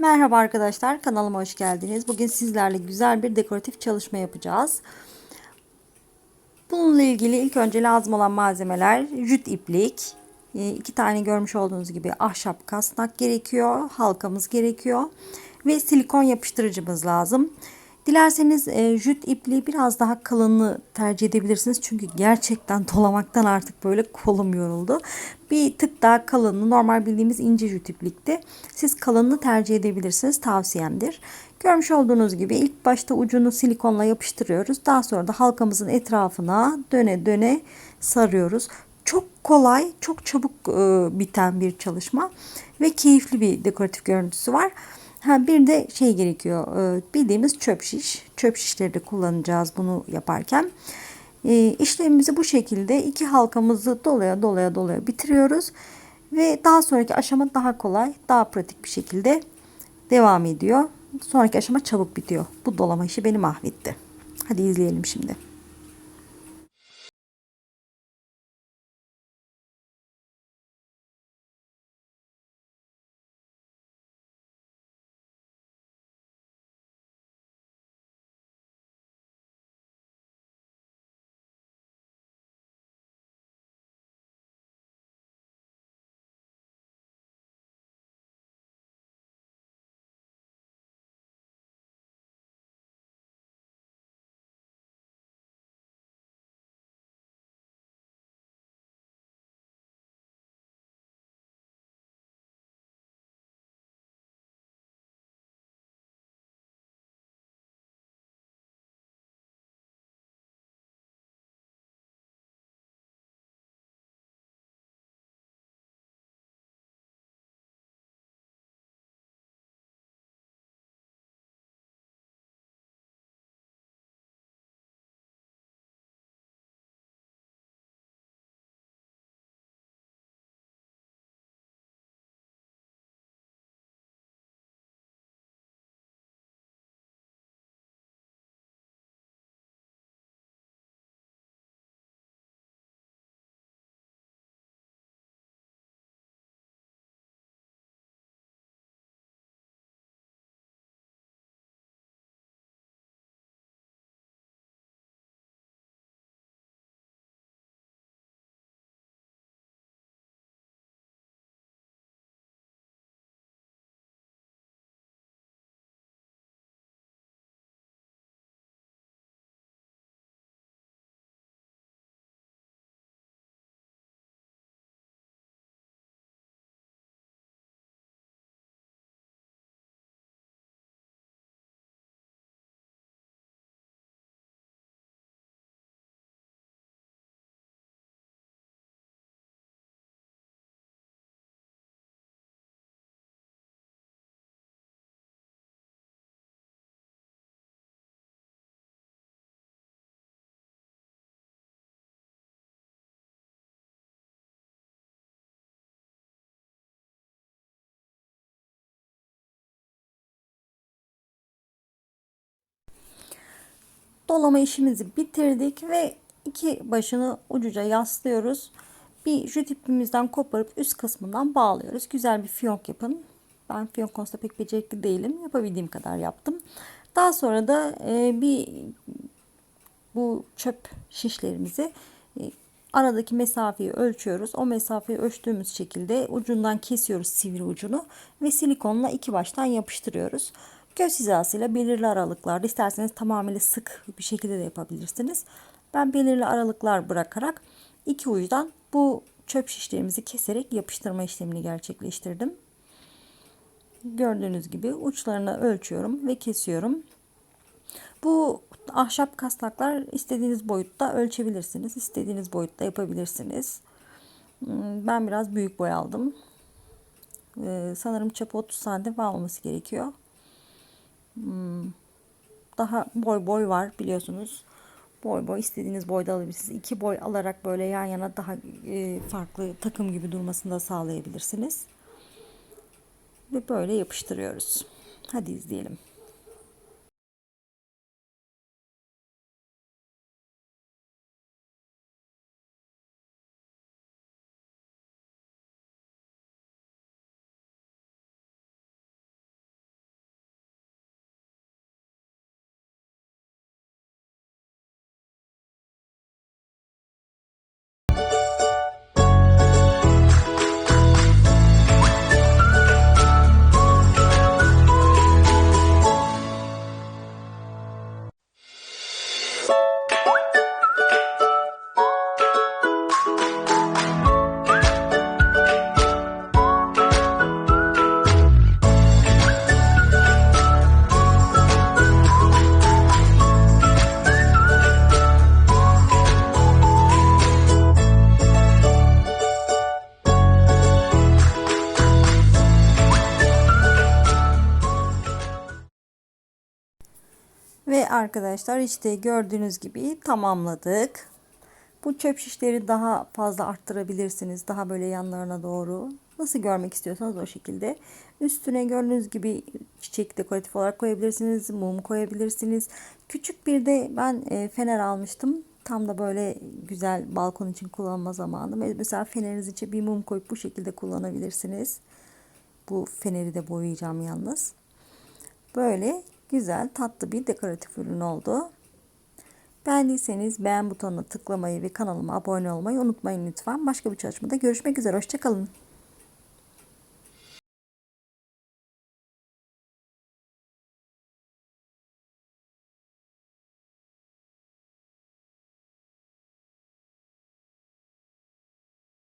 Merhaba arkadaşlar kanalıma hoş geldiniz. Bugün sizlerle güzel bir dekoratif çalışma yapacağız. Bununla ilgili ilk önce lazım olan malzemeler jüt iplik, e, iki tane görmüş olduğunuz gibi ahşap kasnak gerekiyor, halkamız gerekiyor ve silikon yapıştırıcımız lazım. Dilerseniz e, jüt ipliği biraz daha kalını tercih edebilirsiniz. Çünkü gerçekten dolamaktan artık böyle kolum yoruldu. Bir tık daha kalını normal bildiğimiz ince jüt iplikte. Siz kalınını tercih edebilirsiniz. Tavsiyemdir. Görmüş olduğunuz gibi ilk başta ucunu silikonla yapıştırıyoruz. Daha sonra da halkamızın etrafına döne döne sarıyoruz. Çok kolay, çok çabuk e, biten bir çalışma ve keyifli bir dekoratif görüntüsü var. Ha bir de şey gerekiyor. E, bildiğimiz çöp şiş. Çöp şişleri de kullanacağız bunu yaparken. E, işlemimizi bu şekilde iki halkamızı dolaya dolaya dolaya bitiriyoruz. Ve daha sonraki aşama daha kolay, daha pratik bir şekilde devam ediyor. Sonraki aşama çabuk bitiyor. Bu dolama işi beni mahvetti. Hadi izleyelim şimdi. Dolama işimizi bitirdik ve iki başını ucuca yaslıyoruz. Bir jüt ipimizden koparıp üst kısmından bağlıyoruz. Güzel bir fiyonk yapın. Ben fiyonk konusunda pek becerikli değilim. Yapabildiğim kadar yaptım. Daha sonra da e, bir bu çöp şişlerimizi e, aradaki mesafeyi ölçüyoruz. O mesafeyi ölçtüğümüz şekilde ucundan kesiyoruz sivri ucunu ve silikonla iki baştan yapıştırıyoruz. Göz hizasıyla belirli aralıklarda isterseniz tamamıyla sık bir şekilde de yapabilirsiniz. Ben belirli aralıklar bırakarak iki uçtan bu çöp şişlerimizi keserek yapıştırma işlemini gerçekleştirdim. Gördüğünüz gibi uçlarını ölçüyorum ve kesiyorum. Bu ahşap kasnaklar istediğiniz boyutta ölçebilirsiniz. istediğiniz boyutta yapabilirsiniz. Hmm, ben biraz büyük boy aldım. Ee, sanırım çapı 30 santim falan olması gerekiyor. Hmm, daha boy boy var biliyorsunuz. Boy boy istediğiniz boyda alabilirsiniz. İki boy alarak böyle yan yana daha e, farklı takım gibi durmasını da sağlayabilirsiniz. Ve böyle yapıştırıyoruz. Hadi izleyelim. Arkadaşlar işte gördüğünüz gibi tamamladık. Bu çöp şişleri daha fazla arttırabilirsiniz. Daha böyle yanlarına doğru. Nasıl görmek istiyorsanız o şekilde. Üstüne gördüğünüz gibi çiçek dekoratif olarak koyabilirsiniz. Mum koyabilirsiniz. Küçük bir de ben e, fener almıştım. Tam da böyle güzel balkon için kullanma zamanı. Mesela feneriniz için bir mum koyup bu şekilde kullanabilirsiniz. Bu feneri de boyayacağım yalnız. Böyle güzel tatlı bir dekoratif ürün oldu. Beğendiyseniz beğen butonuna tıklamayı ve kanalıma abone olmayı unutmayın lütfen. Başka bir çalışmada görüşmek üzere. Hoşçakalın.